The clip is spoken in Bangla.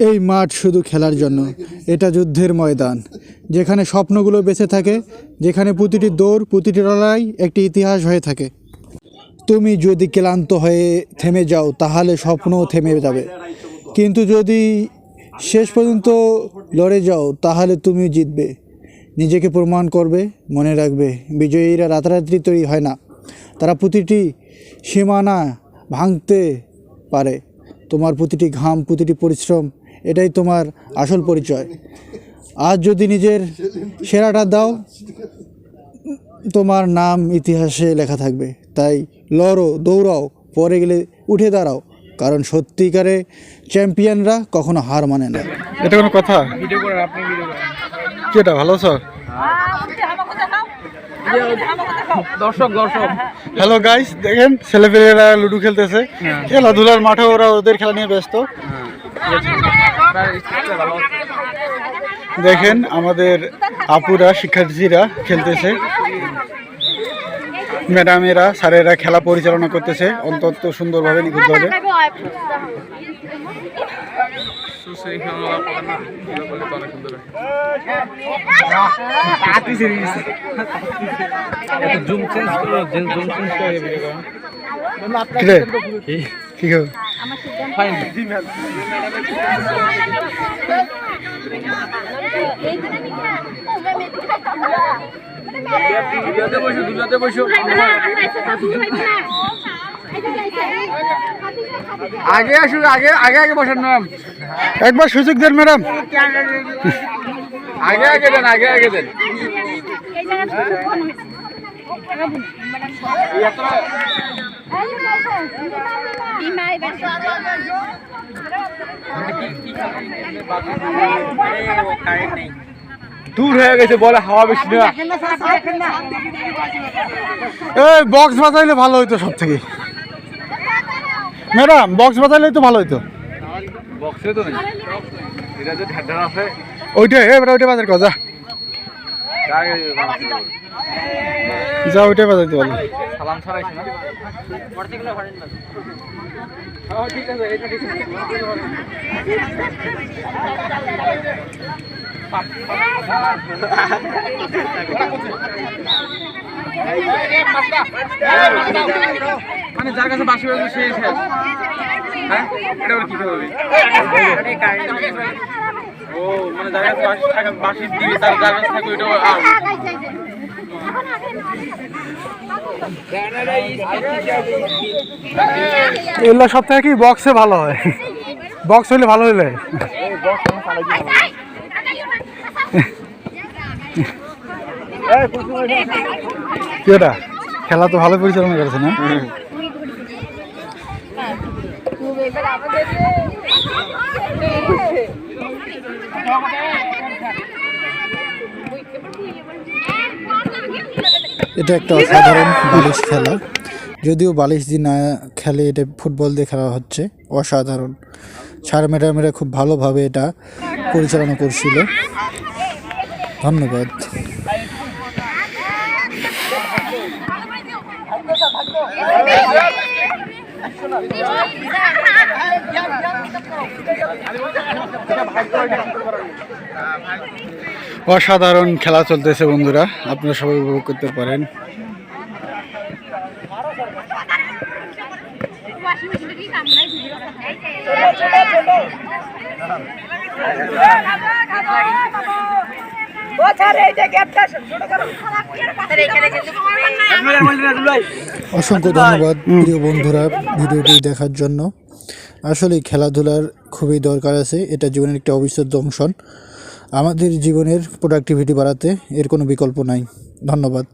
এই মাঠ শুধু খেলার জন্য। এটা যুদ্ধের ময়দান। যেখানে স্বপ্নগুলো বেঁচে থাকে, যেখানে প্রতিটি দৌড়, প্রতিটি লড়াই একটি ইতিহাস হয়ে থাকে। তুমি যদি ক্লান্ত হয়ে থেমে যাও, তাহলে স্বপ্নও থেমে যাবে। কিন্তু যদি শেষ পর্যন্ত লড়ে যাও, তাহলে তুমি জিতবে। নিজেকে প্রমাণ করবে, মনে রাখবে, বিজয়ীরা রাতারাতি তৈরি হয় না। তারা প্রতিটি সীমানা ভাঙতে পারে। তোমার প্রতিটি ঘাম, প্রতিটি পরিশ্রম এটাই তোমার আসল পরিচয়। আজ যদি নিজের সেরাটা দাও তোমার নাম ইতিহাসে লেখা থাকবে। তাই লড়ো দৌড়াও পরে গেলে উঠে দাঁড়াও। কারণ সত্যিকারে চ্যাম্পিয়নরা কখনো হার মানে না। এটা কোনো কথা? কেটা ভালো স্যার? দর্শক দর্শক। হ্যালো গাইস দেখেন ছেলেপেলেরা লুডো খেলতেছে। খেলাধুলার মাঠে ওরা ওদের খেলা নিয়ে ব্যস্ত। দেখেন আমাদের আপুরা শিক্ষার্থীরা খেলতেছে। ম্যাডামেরা স্যারেরা খেলা পরিচালনা করতেছে অন্তত সুন্দরভাবে নিখুঁতভাবে জুম চেঞ্জ করো জুম চেঞ্জ করে ভিডিও করো। কিরে? কি হবে ফাইন দুলাতে বসো দুলাতে বসো আগে আসুন আগে আগে আগে বসার নাম একবার সুযোগ দেন ম্যাডাম। আগে আগে দেন আগে আগে দেন। দূর হয়ে গেছে বলে হাওয়া বেশি না এই বক্স বাজাইলে ভালো হইতো সব থেকে ম্যাডাম বক্স বাজাইলে তো ভালো হইতো। বক্সে তো নেই। এটা যে ঢাড্ডার আছে। ওইটা এবার ওইটা বাজার কর যা ওইটা বাজাইতে বলো সালাম ছাড়াইছে না হ্যাঁ, ঠিক আছে এটা ঠিক আছে মানে যার কাছে বাসি বাজবে সে শেষ হ্যাঁ? এটা কি হবে? ও মানে যার কাছে বাসি দিবে তার যার কাছে থাকবে আউট এগুলো সব থেকে। কি বক্সে ভালো হয়? বক্স হইলে ভালো হইলে? কি ওটা? খেলা তো ভালো পরিচালনা করেছে না? এটা একটা অসাধারণ বালিশ খেলা যদিও বালিশ দিয়ে না খেলে এটা ফুটবল দিয়ে খেলা হচ্ছে অসাধারণ স্যার ম্যাডামেরা খুব ভালোভাবে এটা পরিচালনা করছিল ধন্যবাদ অসাধারণ খেলা চলতেছে বন্ধুরা, আপনারা সবাই উপভোগ করতে পারেন। অসংখ্য ধন্যবাদ, প্রিয় বন্ধুরা, ভিডিওটি দেখার জন্য। আসলে খেলাধুলার খুবই দরকার আছে, এটা জীবনের একটা অবিচ্ছেদ্য অংশ। আমাদের জীবনের প্রোডাক্টিভিটি বাড়াতে এর কোনো বিকল্প নাই। ধন্যবাদ।